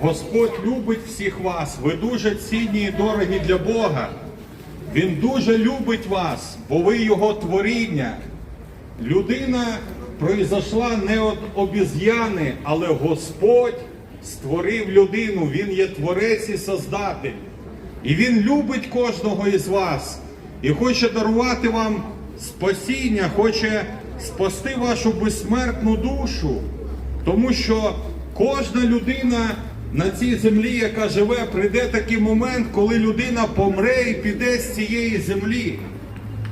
Господь любить всіх вас. Ви дуже цінні і дорогі для Бога. Він дуже любить вас, бо ви його творіння. Людина произошла не від обіз'яни, але Господь створив людину. Він є творець і создатель. І Він любить кожного із вас і хоче дарувати вам спасіння, хоче спасти вашу безсмертну душу. Тому що кожна людина на цій землі, яка живе, прийде такий момент, коли людина помре і піде з цієї землі.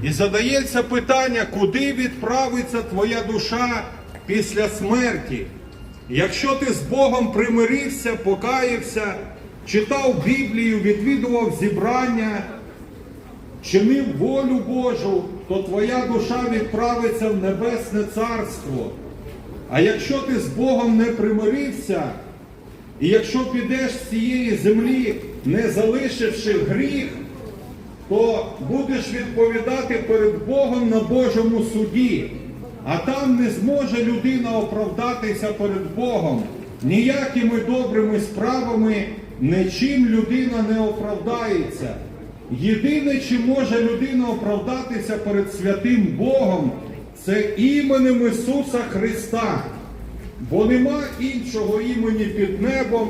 І задається питання, куди відправиться твоя душа після смерті. Якщо ти з Богом примирився, покаявся, читав Біблію, відвідував зібрання, чинив волю Божу, то твоя душа відправиться в Небесне Царство. А якщо ти з Богом не примирився, і якщо підеш з цієї землі, не залишивши гріх, то будеш відповідати перед Богом на Божому суді. А там не зможе людина оправдатися перед Богом. Ніякими добрими справами нічим людина не оправдається. Єдине, чи може людина оправдатися перед святим Богом, це іменем Ісуса Христа. Бо нема іншого імені під небом,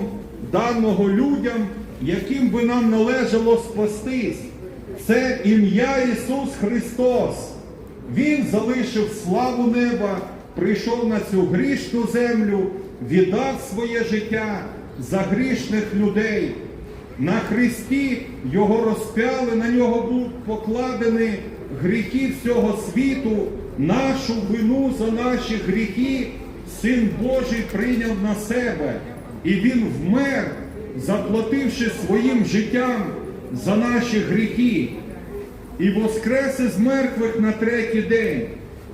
даного людям, яким би нам належало спастись. Це ім'я Ісус Христос. Він залишив славу неба, прийшов на цю грішну землю, віддав своє життя за грішних людей. На Христі Його розпяли, на нього був покладені гріхи всього світу, нашу вину за наші гріхи Син Божий прийняв на себе, і Він вмер, заплативши своїм життям за наші гріхи, і воскрес із мертвих на третій день.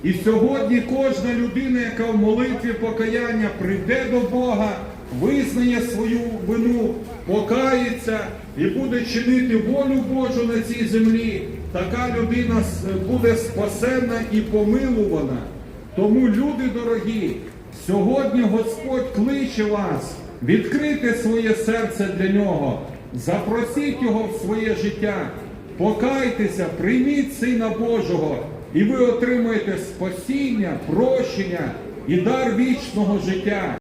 І сьогодні кожна людина, яка в молитві покаяння прийде до Бога, визнає свою вину, покається і буде чинити волю Божу на цій землі, така людина буде спасена і помилувана. Тому, люди дорогі, сьогодні Господь кличе вас відкрити своє серце для нього, запросіть його в своє життя, покайтеся, прийміть Сина Божого, і ви отримаєте спасіння, прощення і дар вічного життя.